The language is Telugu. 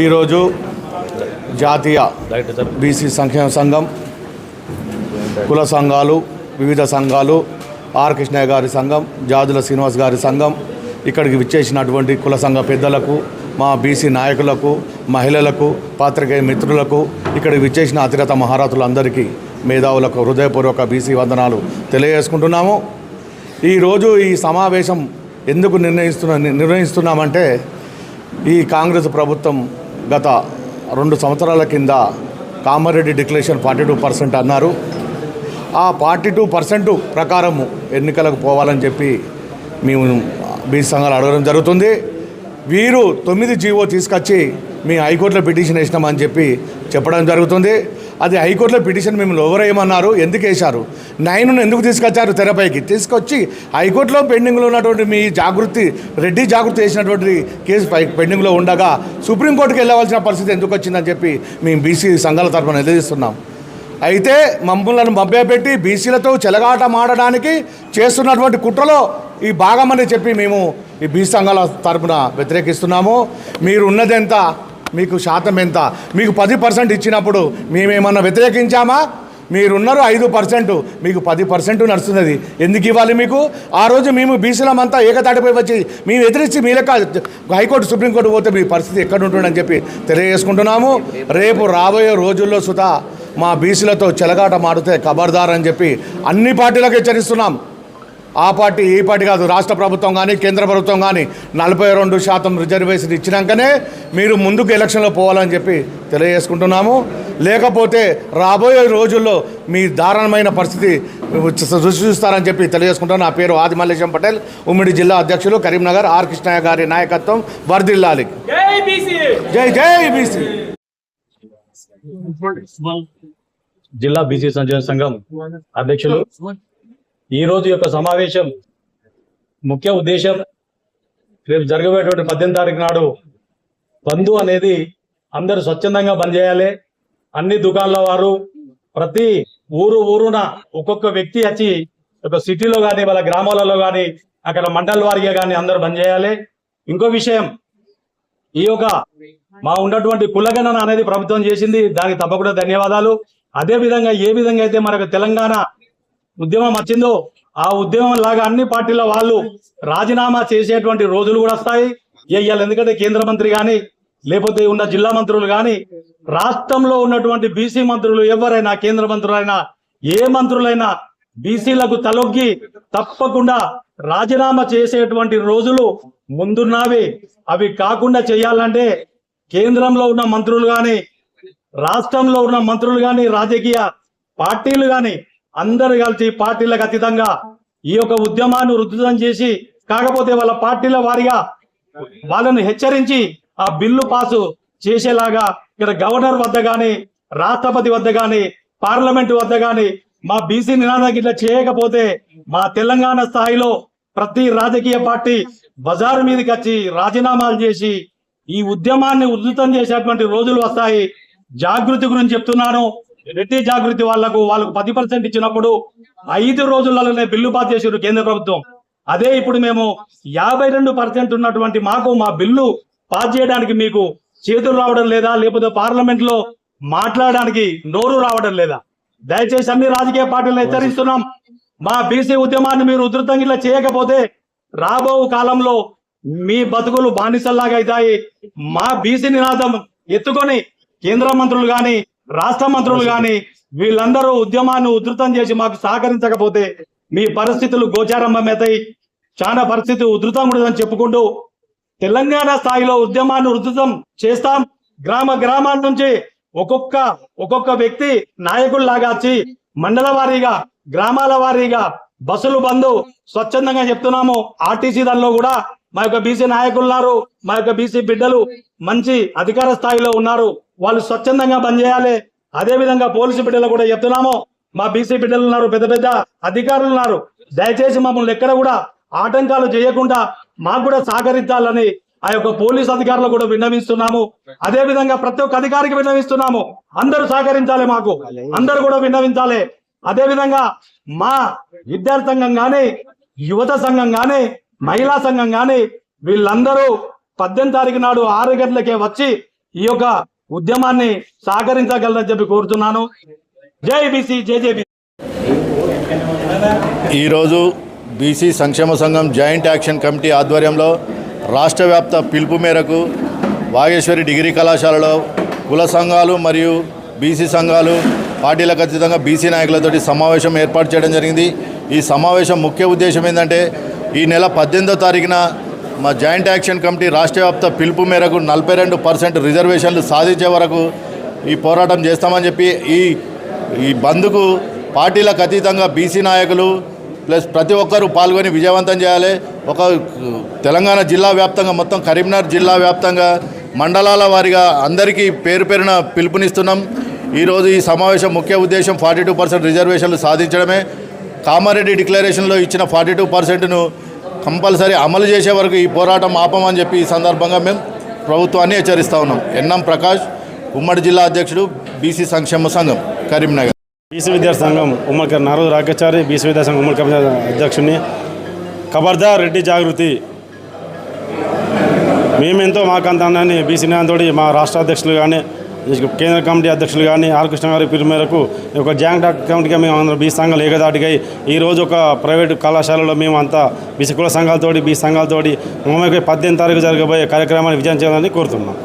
ఈరోజు జాతీయ బీసీ సంక్షేమ సంఘం కుల సంఘాలు వివిధ సంఘాలు ఆర్ కృష్ణయ్య గారి సంఘం జాజుల శ్రీనివాస్ గారి సంఘం ఇక్కడికి విచ్చేసినటువంటి కుల సంఘ పెద్దలకు మా బీసీ నాయకులకు మహిళలకు పాత్రికేయ మిత్రులకు ఇక్కడికి విచ్చేసిన అతిరత మహారాతులందరికీ మేధావులకు హృదయపూర్వక బీసీ వందనాలు తెలియజేసుకుంటున్నాము. ఈరోజు ఈ సమావేశం ఎందుకు నిర్ణయిస్తున్న నిర్ణయిస్తున్నామంటే ఈ కాంగ్రెస్ ప్రభుత్వం గత రెండు సంవత్సరాల కింద Kamareddy declaration forty two percent అన్నారు. ఆ ఫార్టీ టూ పర్సెంట్ ప్రకారము ఎన్నికలకు పోవాలని చెప్పి మేము బీసీ సంఘాలు అడగడం జరుగుతుంది. వీరు తొమ్మిది జీవో తీసుకొచ్చి మీ హైకోర్టులో పిటిషన్ వేసినామని చెప్పి చెప్పడం జరుగుతుంది. అది హైకోర్టులో పిటిషన్ మిమ్మల్ని లోవర్ వేయమన్నారు ఎందుకు వేశారు? నైన్ను ఎందుకు తీసుకొచ్చారు తెరపైకి? తీసుకొచ్చి హైకోర్టులో పెండింగ్లో ఉన్నటువంటి మీ జాగృతి రెడ్డి జాగృతి చేసినటువంటి కేసు పై పెండింగ్లో ఉండగా సుప్రీంకోర్టుకి వెళ్ళవలసిన పరిస్థితి ఎందుకు వచ్చిందని చెప్పి మేము బీసీ సంఘాల తరఫున నిలదీస్తున్నాం. అయితే మమ్మల్ని మభ్యపెట్టి బీసీలతో చెలగాట మాడడానికి చేస్తున్నటువంటి కుట్రలో ఈ భాగమని చెప్పి మేము ఈ బీసీ సంఘాల తరఫున వ్యతిరేకిస్తున్నాము. మీరు ఉన్నదెంత మీకు శాతం ఎంత? మీకు పది పర్సెంట్ ఇచ్చినప్పుడు మేమేమన్నా వ్యతిరేకించామా? మీరున్నారు ఐదు పర్సెంట్. మీకు పది పర్సెంట్ నడుస్తున్నది. ఎందుకు ఇవ్వాలి మీకు? ఆ రోజు మేము బీసీలమంతా ఏకతాటిపై వచ్చి మేము ఎదిరించి మీ లెక్క హైకోర్టు సుప్రీంకోర్టు పోతే మీ పరిస్థితి ఎక్కడ ఉంటుందని చెప్పి తెలియజేసుకుంటున్నాము. రేపు రాబోయే రోజుల్లో సుతా మా బీసీలతో చెలగాట మాడితే ఖబర్దార్ అని చెప్పి అన్ని పార్టీలకు హెచ్చరిస్తున్నాం. ఆ పార్టీ ఈ పార్టీ కాదు రాష్ట్ర ప్రభుత్వం కానీ కేంద్ర ప్రభుత్వం కానీ నలభై రెండు శాతం రిజర్వేషన్ ఇచ్చినాకనే మీరు ముందుకు ఎలక్షన్లో పోవాలని చెప్పి తెలియజేసుకుంటున్నాము. లేకపోతే రాబోయే రోజుల్లో మీ దారుణమైన పరిస్థితి రుచి చూస్తారని చెప్పి తెలియజేసుకుంటాను నా పేరు ఆది మల్లేశం పటేల్ ఉమ్మడి జిల్లా అధ్యక్షులు కరీంనగర్ ఆర్ కృష్ణయ్య గారి నాయకత్వం వర్దిల్లాలి జై బీసీ! జై జై బీసీ! జిల్లా బీసీ సంఘం అధ్యక్షులు ఈ రోజు యొక్క సమావేశం ముఖ్య ఉద్దేశం రేపు జరగబోయేటువంటి పద్దెనిమిది తారీఖు నాడు బంధు అనేది అందరూ స్వచ్ఛందంగా బంద్ చేయాలి అన్ని దుకాణాల వారు ప్రతి ఊరు ఊరున ఒక్కొక్క వ్యక్తి వచ్చి ఒక సిటీలో కానీ వాళ్ళ గ్రామాలలో కానీ అక్కడ మండల వారిగా కానీ అందరూ బంద్ చేయాలి ఇంకో విషయం ఈ యొక్క మా ఉన్నటువంటి కులగణన అనేది ప్రభుత్వం చేసింది. దానికి తప్పకుండా ధన్యవాదాలు. అదే విధంగా ఏ విధంగా అయితే మనకు తెలంగాణ ఉద్యమం వచ్చిందో ఆ ఉద్యమం లాగా అన్ని పార్టీల వాళ్ళు రాజీనామా చేసేటువంటి రోజులు కూడా వస్తాయి. ఇవాళ ఎందుకంటే కేంద్ర మంత్రి కానీ లేకపోతే ఉన్న జిల్లా మంత్రులు కానీ రాష్ట్రంలో ఉన్నటువంటి బీసీ మంత్రులు ఎవరైనా కేంద్ర మంత్రులైనా ఏ మంత్రులైనా బీసీలకు తలొగ్గి తప్పకుండా రాజీనామా చేసేటువంటి రోజులు ముందున్నవి. అవి కాకుండా చేయాలంటే కేంద్రంలో ఉన్న మంత్రులు కానీ రాష్ట్రంలో ఉన్న మంత్రులు కానీ రాజకీయ పార్టీలు కానీ అందరు కలిసి పార్టీలకు అతీతంగా ఈ యొక్క ఉద్యమాన్ని ఉద్ధృతం చేసి కాకపోతే వాళ్ళ పార్టీల వారిగా వాళ్ళను హెచ్చరించి ఆ బిల్లు పాసు చేసేలాగా ఇక్కడ గవర్నర్ వద్ద కానీ రాష్ట్రపతి వద్ద కానీ పార్లమెంట్ వద్ద కానీ మా బీసీ నినాదానికి ఇట్లా చేయకపోతే మా తెలంగాణ స్థాయిలో ప్రతి రాజకీయ పార్టీ బజారు మీదకి వచ్చి రాజీనామాలు చేసి ఈ ఉద్యమాన్ని ఉధృతం చేసేటువంటి రోజులు వస్తాయి. జాగృతి గురించి చెప్తున్నాను. రెడ్డి జాగృతి వాళ్ళకు వాళ్ళకు పది పర్సెంట్ ఇచ్చినప్పుడు ఐదు రోజులలోనే బిల్లు పాస్ చేసారు కేంద్ర ప్రభుత్వం. అదే ఇప్పుడు మేము యాభై రెండు పర్సెంట్ ఉన్నటువంటి మాకు మా బిల్లు పాస్ చేయడానికి మీకు చేతులు రావడం లేదా లేకపోతే పార్లమెంట్లో మాట్లాడడానికి నోరు రావడం లేదా? దయచేసి అన్ని రాజకీయ పార్టీలను హెచ్చరిస్తున్నాం. మా బీసీ ఉద్యమాన్ని మీరు ఉధృతంగా ఇలా చేయకపోతే రాబో కాలంలో మీ బతుకులు బానిసల్లాగా అవుతాయి. మా బీసీ నినాదం ఎత్తుకొని కేంద్ర మంత్రులు గాని రాష్ట్ర మంత్రులు గాని వీళ్ళందరూ ఉద్యమాన్ని ఉధృతం చేసి మాకు సహకరించకపోతే మీ పరిస్థితులు గోచారంభమవుతాయి. చాలా పరిస్థితి ఉధృతం ఉండదని చెప్పుకుంటూ తెలంగాణ స్థాయిలో ఉద్యమాన్ని ఉధృతం చేస్తాం. గ్రామ గ్రామాల నుంచి ఒక్కొక్క ఒక్కొక్క వ్యక్తి నాయకుల్లాగా వచ్చి మండల వారీగా గ్రామాల వారీగా బస్సులు బంద్ స్వచ్ఛందంగా చెప్తున్నాము. ఆర్టీసీ దానిలో కూడా మా యొక్క బీసీ నాయకులు ఉన్నారు. మా యొక్క బీసీ బిడ్డలు మంచి అధికార స్థాయిలో ఉన్నారు. వాళ్ళు స్వచ్ఛందంగా పనిచేయాలి. చేయాలి పోలీసు బిడ్డలు కూడా చెప్తున్నాము. మా బీసీ బిడ్డలు ఉన్నారు పెద్ద పెద్ద అధికారులు ఉన్నారు. దయచేసి మమ్మల్ని ఎక్కడ కూడా ఆటంకాలు చేయకుండా మాకు కూడా సహకరించాలని ఆ యొక్క పోలీస్ అధికారులు కూడా విన్నవిస్తున్నాము. అదే విధంగా ప్రతి ఒక్క అధికారికి విన్నవిస్తున్నాము. అందరూ సహకరించాలి మాకు. అందరూ కూడా విన్నవించాలి. అదే విధంగా మా విద్యార్థి సంఘం కానీ యువత సంఘం కానీ మహిళా సంఘం కానీ వీళ్ళందరూ పద్దెనిమిది తారీఖు నాడు ఆరు గంటలకే వచ్చి ఈ యొక్క ఉద్యమాన్ని సహకరించగలరని చెప్పి కోరుతున్నాను. జై బీసీ జేజేబీ ఈరోజు బీసీ సంక్షేమ సంఘం జాయింట్ యాక్షన్ కమిటీ ఆధ్వర్యంలో రాష్ట్ర వ్యాప్త పిలుపు మేరకు వాగేశ్వరి డిగ్రీ కళాశాలలో కుల సంఘాలు మరియు బీసీ సంఘాలు పార్టీలకు ఖచ్చితంగా బీసీ నాయకులతోటి సమావేశం ఏర్పాటు చేయడం జరిగింది. ఈ సమావేశం ముఖ్య ఉద్దేశం ఏంటంటే ఈ నెల పద్దెనిమిదో తారీఖున మా జాయింట్ యాక్షన్ కమిటీ రాష్ట్ర వ్యాప్త పిలుపు మేరకు నలభై రెండు పర్సెంట్ రిజర్వేషన్లు సాధించే వరకు ఈ పోరాటం చేస్తామని చెప్పి ఈ ఈ బంద్కు పార్టీలకు అతీతంగా బీసీ నాయకులు ప్లస్ ప్రతి ఒక్కరూ పాల్గొని విజయవంతం చేయాలి. ఒక తెలంగాణ జిల్లా వ్యాప్తంగా మొత్తం కరీంనగర్ జిల్లా వ్యాప్తంగా మండలాల వారిగా అందరికీ పేరు పేరున పిలుపునిస్తున్నాం. ఈరోజు ఈ సమావేశం ముఖ్య ఉద్దేశం ఫార్టీ టూ పర్సెంట్ రిజర్వేషన్లు సాధించడమే. కామారెడ్డి డిక్లరేషన్లో ఇచ్చిన ఫార్టీ టూ పర్సెంట్ను కంపల్సరీ అమలు చేసే వరకు ఈ పోరాటం ఆపమని చెప్పి ఈ సందర్భంగా మేము ప్రభుత్వాన్ని హెచ్చరిస్తూ ఉన్నాం. ఎన్ఎం ప్రకాష్ ఉమ్మడి జిల్లా అధ్యక్షుడు బీసీ సంక్షేమ సంఘం కరీంనగర్. బీసీ విద్యార్థి సంఘం ఉమ్మడి నారదు రాకచారి బీసీ విద్యా సంఘం ఉమ్మడి కమిటీ అధ్యక్షుడిని. ఖబర్దార్ రెడ్డి జాగృతి. మేమెంతో మాకంత అన్నాన్ని బీసీ న్యాయంతో మా రాష్ట్ర అధ్యక్షులు కానీ కేంద్ర కమిటీ అధ్యక్షులు కానీ ఆలకృష్ణ కృష్ణ గారి పిలుపు మేరకు ఒక జాయింట్ కమిటీగా మేము అందరం బీ సంఘాలు ఏకదాటిగా ఈ రోజు ఒక ప్రైవేటు కళాశాలలో మేము అంతా బీసీ కుల సంఘాలతోటి బీ సంఘాలతోటి మమ్మల్ని పద్దెనిమిది తారీఖు జరగబోయే కార్యక్రమాన్ని విజయం చేయాలని కోరుతున్నాం.